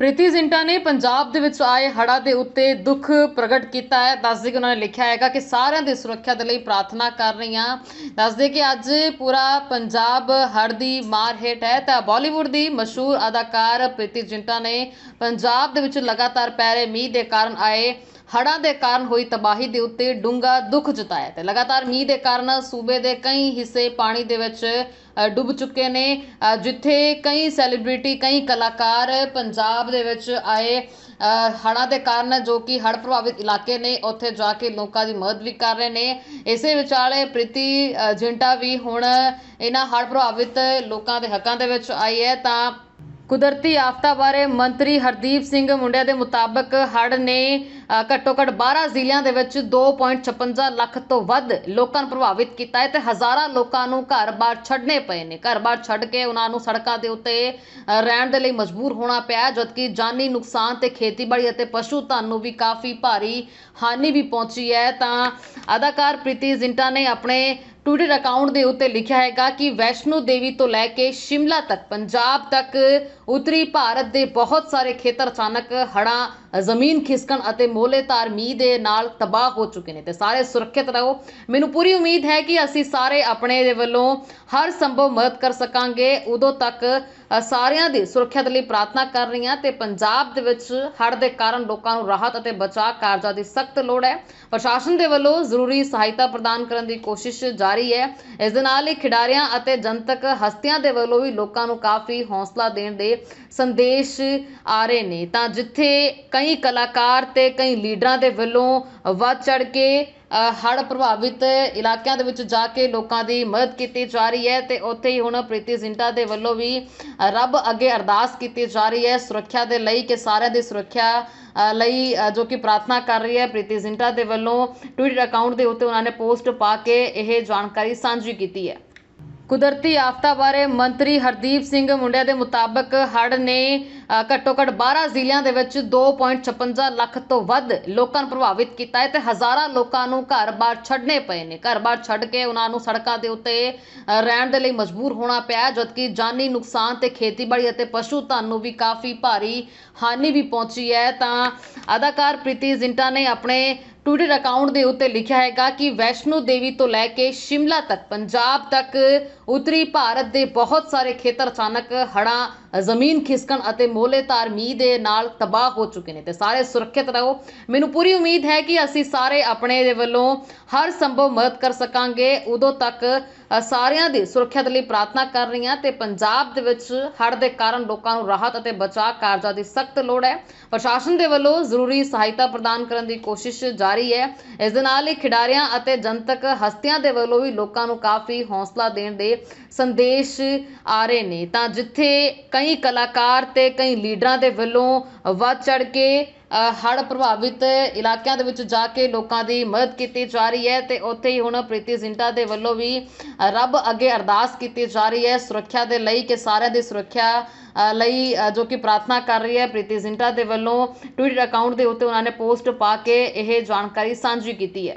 ਪ੍ਰੀਤੀ ਜ਼ਿੰਟਾ ਨੇ ਪੰਜਾਬ ਦੇ ਵਿੱਚ ਆਏ ਹੜ੍ਹਾਂ ਦੇ ਉੱਤੇ ਦੁੱਖ ਪ੍ਰਗਟ ਕੀਤਾ ਹੈ। ਦੱਸਦੇ ਕਿ ਉਹਨਾਂ ਨੇ ਲਿਖਿਆ ਹੈਗਾ ਕਿ ਸਾਰਿਆਂ ਦੀ ਸੁਰੱਖਿਆ ਦੇ ਲਈ ਪ੍ਰਾਰਥਨਾ ਕਰ ਰਹੀ ਹਾਂ ਦੱਸਦੇ ਕਿ ਅੱਜ ਪੂਰਾ ਪੰਜਾਬ ਹੜ੍ਹ ਦੀ ਮਾਰ ਹੇਠ ਹੈ ਤਾਂ ਬਾਲੀਵੁੱਡ ਦੀ ਮਸ਼ਹੂਰ ਅਦਾਕਾਰ ਪ੍ਰੀਤੀ ਜ਼ਿੰਟਾ ਨੇ ਪੰਜਾਬ ਦੇ ਵਿੱਚ ਲਗਾਤਾਰ ਪੈ ਰਹੇ ਮੀਂਹ ਦੇ ਕਾਰਨ ਆਏ ਹੜ੍ਹਾਂ ਦੇ ਕਾਰਨ ਹੋਈ ਤਬਾਹੀ ਦੇ ਉੱਤੇ ਡੂੰਘਾ ਦੁੱਖ ਜਤਾਇਆ ਤੇ ਲਗਾਤਾਰ ਮੀਂਹ ਦੇ ਕਾਰਨ ਸੂਬੇ ਦੇ ਕਈ ਹਿੱਸੇ ਪਾਣੀ ਦੇ ਵਿੱਚ ਡੁੱਬ ਚੁੱਕੇ ਨੇ। ਜਿੱਥੇ ਕਈ ਸੈਲੀਬ੍ਰਿਟੀ, ਕਈ ਕਲਾਕਾਰ ਪੰਜਾਬ ਦੇ ਵਿੱਚ ਆਏ। ਹੜ੍ਹਾਂ ਦੇ ਕਾਰਨ ਜੋ ਕਿ ਹੜ੍ਹ ਪ੍ਰਭਾਵਿਤ ਇਲਾਕੇ ਨੇ, ਉੱਥੇ ਜਾ ਕੇ ਲੋਕਾਂ ਦੀ ਮਦਦ ਵੀ ਕਰ ਰਹੇ ਨੇ। ਇਸੇ ਵਿਚਾਲੇ ਪ੍ਰੀਤੀ ਜਿੰਟਾ ਵੀ ਹੁਣ ਇਹਨਾਂ ਹੜ੍ਹ ਪ੍ਰਭਾਵਿਤ ਲੋਕਾਂ ਦੇ ਹੱਕਾਂ ਦੇ ਵਿੱਚ ਆਈ ਹੈ ਤਾਂ ਕੁਦਰਤੀ ਆਫਤਾਂ ਬਾਰੇ ਮੰਤਰੀ ਹਰਦੀਪ ਸਿੰਘ ਮੁੰਡਿਆ ਦੇ ਮੁਤਾਬਕ ਹੜ੍ਹ ਨੇ ਘੱਟੋ ਘੱਟ 12 ਜ਼ਿਲ੍ਹਿਆਂ ਦੇ ਵਿੱਚ 2.56 ਲੱਖ ਤੋਂ ਵੱਧ ਲੋਕਾਂ ਨੂੰ ਪ੍ਰਭਾਵਿਤ ਕੀਤਾ ਹੈ ਤੇ ਹਜ਼ਾਰਾਂ ਲੋਕਾਂ ਨੂੰ ਘਰ-ਬਾਰ ਛੱਡਣੇ ਪਏ ਨੇ। ਘਰ-ਬਾਰ ਛੱਡ ਕੇ ਉਹਨਾਂ ਨੂੰ ਸੜਕਾਂ ਦੇ ਉੱਤੇ ਰਹਿਣ ਦੇ ਲਈ ਮਜਬੂਰ ਹੋਣਾ ਪਿਆ ਜਦਕਿ ਜਾਨੀ ਨੁਕਸਾਨ ਤੇ ਖੇਤੀਬਾੜੀ ਅਤੇ ਪਸ਼ੂ ਧਨ ਨੂੰ ਵੀ ਕਾਫੀ ਭਾਰੀ ਹਾਨੀ ਵੀ ਪਹੁੰਚੀ ਹੈ। ਤਾਂ ਅਦਾਕਾਰ ਪ੍ਰੀਤੀ ਜ਼ਿੰਟਾ ਨੇ ਆਪਣੇ ਟਵਿੱਟਰ ਅਕਾਊਂਟ ਦੇ ਉੱਤੇ ਲਿਖਿਆ ਹੈਗਾ ਕਿ ਵੈਸ਼ਨੋ ਦੇਵੀ ਤੋਂ ਲੈ ਕੇ ਸ਼ਿਮਲਾ ਤੱਕ, ਪੰਜਾਬ ਤੱਕ, ਉੱਤਰੀ ਭਾਰਤ ਦੇ ਬਹੁਤ ਸਾਰੇ ਖੇਤਰ ਅਚਾਨਕ ਹੜ੍ਹਾਂ ਜ਼ਮੀਨ ਖਿਸਕਣ ਅਤੇ ਮੋਹਲੇਧਾਰ ਮੀਂਹ ਦੇ ਨਾਲ ਤਬਾਹ ਹੋ ਚੁੱਕੇ ਨੇ ਤੇ ਸਾਰੇ ਸੁਰੱਖਿਅਤ ਰਹੋ। ਮੈਨੂੰ ਪੂਰੀ ਉਮੀਦ ਹੈ ਕਿ ਅਸੀਂ ਸਾਰੇ ਆਪਣੇ ਦੇ ਵੱਲੋਂ ਹਰ ਸੰਭਵ ਮਦਦ ਕਰ ਸਕਾਂਗੇ। ਉਦੋਂ ਤੱਕ ਸਾਰਿਆਂ ਦੀ ਸੁਰੱਖਿਆ ਦੇ ਲਈ ਪ੍ਰਾਰਥਨਾ ਕਰ ਰਹੀ ਹਾਂ ਤੇ ਪੰਜਾਬ ਦੇ ਵਿੱਚ ਹੜ੍ਹ ਦੇ ਕਾਰਨ ਲੋਕਾਂ ਨੂੰ ਰਾਹਤ ਅਤੇ ਬਚਾਅ ਕਾਰਜਾਂ ਦੀ ਸਖਤ ਲੋੜ ਹੈ। ਪ੍ਰਸ਼ਾਸਨ ਦੇ ਵੱਲੋਂ ਜ਼ਰੂਰੀ ਸਹਾਇਤਾ ਪ੍ਰਦਾਨ ਕਰਨ ਦੀ ਕੋਸ਼ਿਸ਼ ਜਾਰੀ ਹੈ। ਇਸ ਦੇ ਨਾਲ ਹੀ ਖਿਡਾਰੀਆਂ ਅਤੇ ਜਨਤਕ ਹਸਤੀਆਂ ਦੇ ਵੱਲੋਂ ਵੀ ਲੋਕਾਂ ਨੂੰ ਕਾਫੀ ਹੌਸਲਾ ਦੇਣ ਦੇ ਸੰਦੇਸ਼ ਆ ਰਹੇ ਨੇ। ਤਾਂ ਜਿੱਥੇ ਕਈ ਕਈ ਕਲਾਕਾਰ ਤੇ ਕਈ ਲੀਡਰਾਂ ਦੇ ਵੱਲੋਂ ਵੱਧ ਚੜ ਕੇ ਹੜ੍ਹ ਪ੍ਰਭਾਵਿਤ ਇਲਾਕਿਆਂ ਦੇ ਵਿੱਚ ਜਾ ਕੇ ਲੋਕਾਂ ਦੀ ਮਦਦ ਕੀਤੀ ਜਾ ਰਹੀ ਹੈ ਤੇ ਉੱਥੇ ਹੀ ਹੁਣ ਪ੍ਰੀਤੀ ਜ਼ਿੰਟਾ ਦੇ ਵੱਲੋਂ ਵੀ ਰੱਬ ਅੱਗੇ ਅਰਦਾਸ ਕੀਤੀ ਜਾ ਰਹੀ ਹੈ ਸੁਰੱਖਿਆ ਦੇ ਲਈ ਕਿ ਸਾਰਿਆਂ ਦੀ ਸੁਰੱਖਿਆ ਲਈ ਜੋ ਕਿ ਪ੍ਰਾਰਥਨਾ ਕਰ ਰਹੀ ਹੈ ਪ੍ਰੀਤੀ ਜ਼ਿੰਟਾ ਦੇ ਵੱਲੋਂ ਟਵਿੱਟਰ ਅਕਾਊਂਟ ਦੇ ਉੱਤੇ ਉਹਨਾਂ ਨੇ ਪੋਸਟ ਪਾ ਕੇ ਇਹ ਜਾਣਕਾਰੀ ਸਾਂਝੀ ਕੀਤੀ ਹੈ। ਕੁਦਰਤੀ ਆਫਤਾਂ ਬਾਰੇ ਮੰਤਰੀ ਹਰਦੀਪ ਸਿੰਘ ਮੁੰਡਿਆ ਦੇ ਮੁਤਾਬਕ ਹੜ੍ਹ ਨੇ ਘੱਟੋ ਘੱਟ 12 ਜ਼ਿਲ੍ਹਿਆਂ ਦੇ ਵਿੱਚ 2.56 ਲੱਖ ਤੋਂ ਵੱਧ ਲੋਕਾਂ ਨੂੰ ਪ੍ਰਭਾਵਿਤ ਕੀਤਾ ਹੈ ਤੇ ਹਜ਼ਾਰਾਂ ਲੋਕਾਂ ਨੂੰ ਘਰ-ਬਾਰ ਛੱਡਣੇ ਪਏ ਨੇ। ਘਰ-ਬਾਰ ਛੱਡ ਕੇ ਉਹਨਾਂ ਨੂੰ ਸੜਕਾਂ ਦੇ ਉੱਤੇ ਰਹਿਣ ਦੇ ਲਈ ਮਜਬੂਰ ਹੋਣਾ ਪਿਆ ਜਦਕਿ ਜਾਨੀ ਨੁਕਸਾਨ ਤੇ ਖੇਤੀਬਾੜੀ ਅਤੇ ਪਸ਼ੂ ਧਨ ਨੂੰ ਵੀ ਕਾਫੀ ਭਾਰੀ ਹਾਨੀ ਵੀ ਪਹੁੰਚੀ ਹੈ। ਤਾਂ ਅਦਾਕਾਰ ਪ੍ਰੀਤੀ ਜ਼ਿੰਟਾ ਨੇ ਆਪਣੇ ਟਵਿੱਟਰ ਅਕਾਊਂਟ ਦੇ ਉੱਤੇ ਲਿਖਿਆ ਹੈਗਾ ਕਿ ਵੈਸ਼ਨੋ ਦੇਵੀ ਤੋਂ ਲੈ ਕੇ ਸ਼ਿਮਲਾ ਤੱਕ, ਪੰਜਾਬ ਤੱਕ, ਉੱਤਰੀ ਭਾਰਤ ਦੇ ਬਹੁਤ ਸਾਰੇ ਖੇਤਰ ਅਚਾਨਕ ਹੜ੍ਹਾਂ, ਜ਼ਮੀਨ ਖਿਸਕਣ ਅਤੇ ਮੋਹਲੇਧਾਰ ਮੀਂਹ ਦੇ ਨਾਲ ਤਬਾਹ ਹੋ ਚੁੱਕੇ ਨੇ ਤੇ ਸਾਰੇ ਸੁਰੱਖਿਅਤ ਰਹੋ। ਮੈਨੂੰ ਪੂਰੀ ਉਮੀਦ ਹੈ ਕਿ ਅਸੀਂ ਸਾਰੇ ਆਪਣੇ ਦੇ ਵੱਲੋਂ ਹਰ ਸੰਭਵ ਮਦਦ ਕਰ ਸਕਾਂਗੇ। ਉਦੋਂ ਤੱਕ ਸਾਰਿਆਂ ਦੀ ਸੁਰੱਖਿਆ ਦੇ ਲਈ ਪ੍ਰਾਰਥਨਾ ਕਰ ਰਹੀ ਹਾਂ ਤੇ ਪੰਜਾਬ ਦੇ ਵਿੱਚ ਹੜ੍ਹ ਦੇ ਕਾਰਨ ਲੋਕਾਂ ਨੂੰ ਰਾਹਤ ਅਤੇ ਬਚਾਅ ਕਾਰਜਾਂ ਦੀ ਸਖਤ ਲੋੜ ਹੈ। ਪ੍ਰਸ਼ਾਸਨ ਦੇ ਵੱਲੋਂ ਜ਼ਰੂਰੀ ਸਹਾਇਤਾ ਪ੍ਰਦਾਨ ਕਰਨ ਦੀ ਕੋਸ਼ਿਸ਼ ਜਾਰੀ ਹੈ। ਇਸ ਦੇ ਨਾਲ ਹੀ ਖਿਡਾਰੀਆਂ ਅਤੇ ਜਨਤਕ ਹਸਤੀਆਂ ਦੇ ਵੱਲੋਂ ਵੀ ਲੋਕਾਂ ਨੂੰ ਕਾਫੀ ਹੌਸਲਾ ਦੇਣ ਦੇ ਸੰਦੇਸ਼ ਆ ਰਹੇ ਨੇ। ਤਾਂ ਜਿੱਥੇ ਕਈ ਕਲਾਕਾਰ ਤੇ ਕਈ ਲੀਡਰਾਂ ਦੇ ਵੱਲੋਂ ਵੱਧ ਚੜ ਕੇ ਹੜ੍ਹ ਪ੍ਰਭਾਵਿਤ ਇਲਾਕਿਆਂ ਦੇ ਵਿੱਚ ਜਾ ਕੇ ਲੋਕਾਂ ਦੀ ਮਦਦ ਕੀਤੀ ਜਾ ਰਹੀ ਹੈ ਤੇ ਉੱਥੇ ਹੀ ਹੁਣ ਪ੍ਰੀਤੀ ਜ਼ਿੰਟਾ ਦੇ ਵੱਲੋਂ ਵੀ ਰੱਬ ਅੱਗੇ ਅਰਦਾਸ ਕੀਤੀ ਜਾ ਰਹੀ ਹੈ ਸੁਰੱਖਿਆ ਦੇ ਲਈ ਕਿ ਸਾਰਿਆਂ ਦੀ ਸੁਰੱਖਿਆ ਲਈ ਜੋ ਕਿ ਪ੍ਰਾਰਥਨਾ ਕਰ ਰਹੀ ਹੈ ਪ੍ਰੀਤੀ ਜ਼ਿੰਟਾ ਦੇ ਵੱਲੋਂ ਟਵਿੱਟਰ ਅਕਾਊਂਟ ਦੇ ਉੱਤੇ ਉਹਨਾਂ ਨੇ ਪੋਸਟ ਪਾ ਕੇ ਇਹ ਜਾਣਕਾਰੀ ਸਾਂਝੀ ਕੀਤੀ ਹੈ।